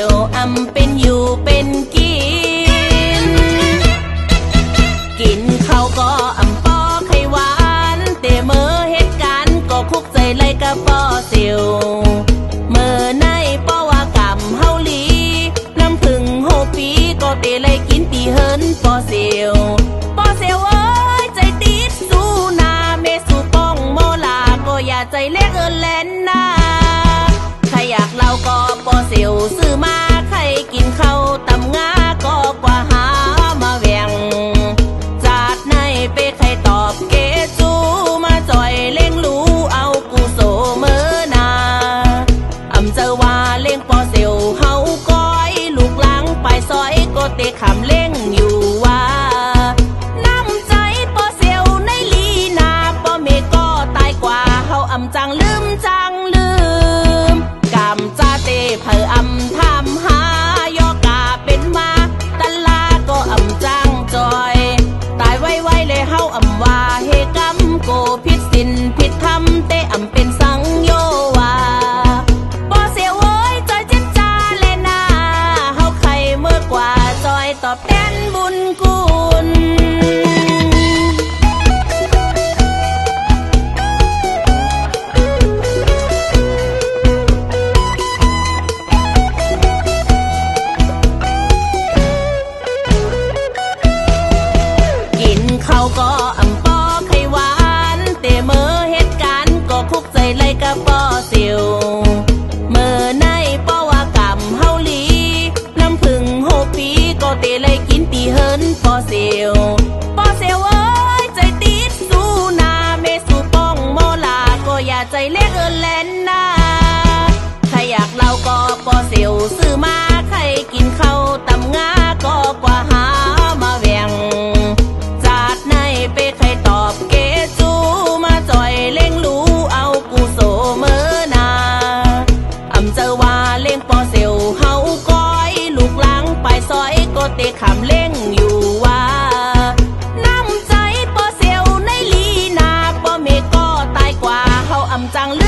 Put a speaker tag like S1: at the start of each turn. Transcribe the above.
S1: ยวอำเป็นอยู่เป็นกิน กินเขาก็อำปอไข่หวานแต่เมื่อเหตุการณ์ก็คุกใจไรกระปอเสียวเมื่อในป้อว่ากำเฮาลีน้ำถึงโฮปีก็เตะไรกินตีเฮินป้อเสียวป้อเสียวเอ้ยใจติดสู้นาเมสูป้องโมลาก็อย่าใจเล็กเอินแลนนาใครอยากเล่าก็ ปอเซียวซื้อมาใครกินข้าวตำงาก็กว่าหามาแหวงจัดในเปใครตอบเกจูมาจอยเล่งรู้เอากูโซเมื่อนาอำเจอว่าเล่งปอเซียวเฮาก้อยลูกหลังไปซอยก็เตะขำเล่งอยู่ว่าน้ำใจปอเซียวในลีนาปอเมก็ตายกว่าเฮาอำจังลื กินข้าก็อำปอไขหวานแต่เมื่อเหตุการณ์ก็คุกใจไล่กะปอเสียวเมื่อในปอว่ากำเฮาลีน้ำผึ้งโหปีก็เตเลยกินตีเฮินปอเสียวปอเสียวเอ้ยใจติดสู้นาเมสู่ป้องโมลาก็อย่าใจเล็กเอินแลนนาใครอยากเล่าก็ปอเสียวซื้อมาใครกินข้าว ได้คำเล่งอยู่ว่าน้ำใจปอเซลในลีนาปอเมก็ตายกว่าเฮาอ่ำจังเลื